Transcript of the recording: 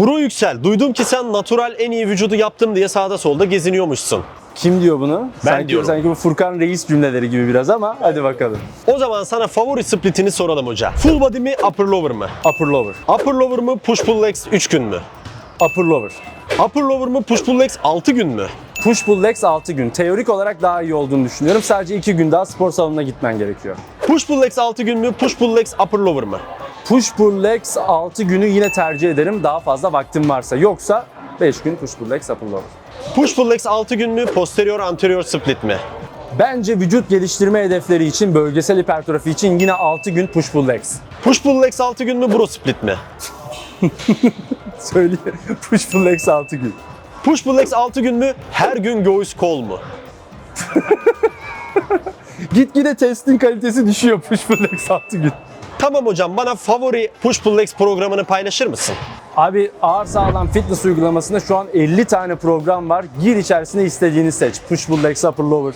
Bro Yüksel, duydum ki sen natural en iyi vücudu yaptım diye sağda solda geziniyormuşsun. Kim diyor bunu? Ben sanki, diyorum. Sanki bu Furkan Reis cümleleri gibi biraz ama hadi bakalım. O zaman sana favori splitini soralım hoca. Full body mi, upper lower mı? Upper lower. Upper lower mı, push pull legs 3 gün mü? Upper lower. Upper lower mı, push pull legs 6 gün mü? Push pull legs 6 gün. Teorik olarak daha iyi olduğunu düşünüyorum. Sadece 2 gün daha spor salonuna gitmen gerekiyor. Push pull legs 6 gün mü, push pull legs upper lower mı? Push pull legs 6 günü yine tercih ederim daha fazla vaktim varsa. Yoksa 5 gün push pull legs upper lower. Push pull legs 6 gün mü, posterior anterior split mi? Bence vücut geliştirme hedefleri için, bölgesel hipertrofi için yine 6 gün push pull legs. Push pull legs 6 gün mü, bro split mi? Söyle. push pull legs 6 gün. Push pull legs 6 gün mü, her gün göğüs kol mu? Gitgide testin kalitesi düşüyor push pull legs 6 gün. Tamam hocam bana favori push pull legs programını paylaşır mısın? Abi ağır sağlam fitness uygulamasında şu an 50 tane program var. Gir içerisine istediğini seç. Push pull legs upper lower.